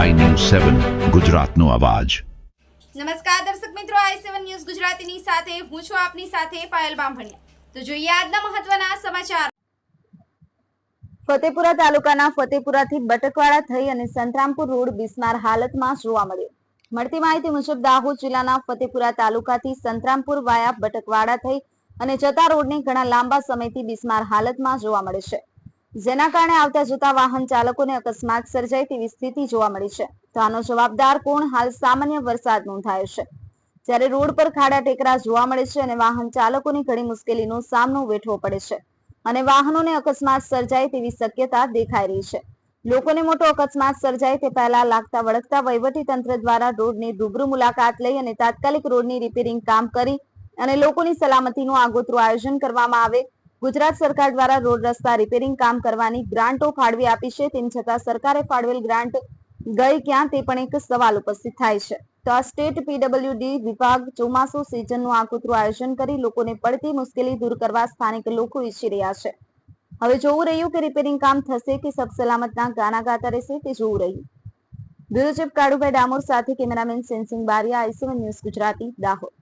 સેવન ગુજરાતનો અવાજ. નમસ્કાર દર્શક મિત્રો આઈ સેવન ન્યૂઝ ગુજરાતીની સાથે હું છું આપની સાથે પાયલ બામભણિયા. તો જોઈએ આજના મહત્વના સમાચાર. ફતેપુરા તાલુકાના ફતેપુરાથી બટકવાડા થઈ અને સંતરામપુર રોડ બિસ્માર હાલતમાં જોવા મળ્યો. મળતી માહિતી મુજબ દાહોદ જિલ્લાના ફતેપુરા તાલુકાથી સંતરામપુર વાયા બટકવાડા થઈ અને જતા રોડને ઘણા લાંબા સમયથી બિસ્માર હાલતમાં જોવા મળે છે. જેના કારણે આવતા જતા વાહન ચાલકોને અકસ્માત સર્જાય તેવી સ્થિતિ જોવા મળી છે. તો આનો જવાબદાર કોણ હાલ સામાન્ય વરસાદ નોંધાયો છે. જ્યારે રોડ પર ખાડા ટેકરા જોવા મળે છે અને વાહન ચાલકોને ઘણી મુશ્કેલીનો સામનો વેઠવો પડે છે અને વાહનોને અકસ્માત સર્જાય તેવી શક્યતા દેખાઈ રહી છે. લોકોને મોટો અકસ્માત સર્જાય તે પહેલા લાગતા વળગતા વહીવટી તંત્ર દ્વારા રોડની રૂબરૂ મુલાકાત લઈ અને તાત્કાલિક રોડની રિપેરિંગ કામ કરી અને લોકોની સલામતીનું આગોતરું આયોજન કરવામાં આવે ગુજરાત સરકાર દ્વારા રોડ રસ્તા રિપેરિંગ કામ કરવાની ગ્રાન્ટો ફાળવી આપી છે. તેમ છતાં સરકારે ફાળવેલ ગ્રાન્ટ ગઈ ક્યાં તે પણ એક સવાલ ઉપસ્થિત થાય છે. તો આ સ્ટેટ પીડબ્લ્યુડી વિભાગ ચોમાસુ સિઝનનું આગોતરું આયોજન કરી લોકોને પડતી મુશ્કેલી દૂર કરવા સ્થાનિક લોકો ઈચ્છી રહ્યા છે. હવે જોવું રહ્યું કે રિપેરિંગ કામ થશે કે સબ સલામતના ગાના ગાતા રહેશે તે જોવું રહ્યું. બ્યુરો ચીફ કાળુભાઈ ડામોર સાથે cameraman Sensing Bariya I C one news Gujarati, Dahod.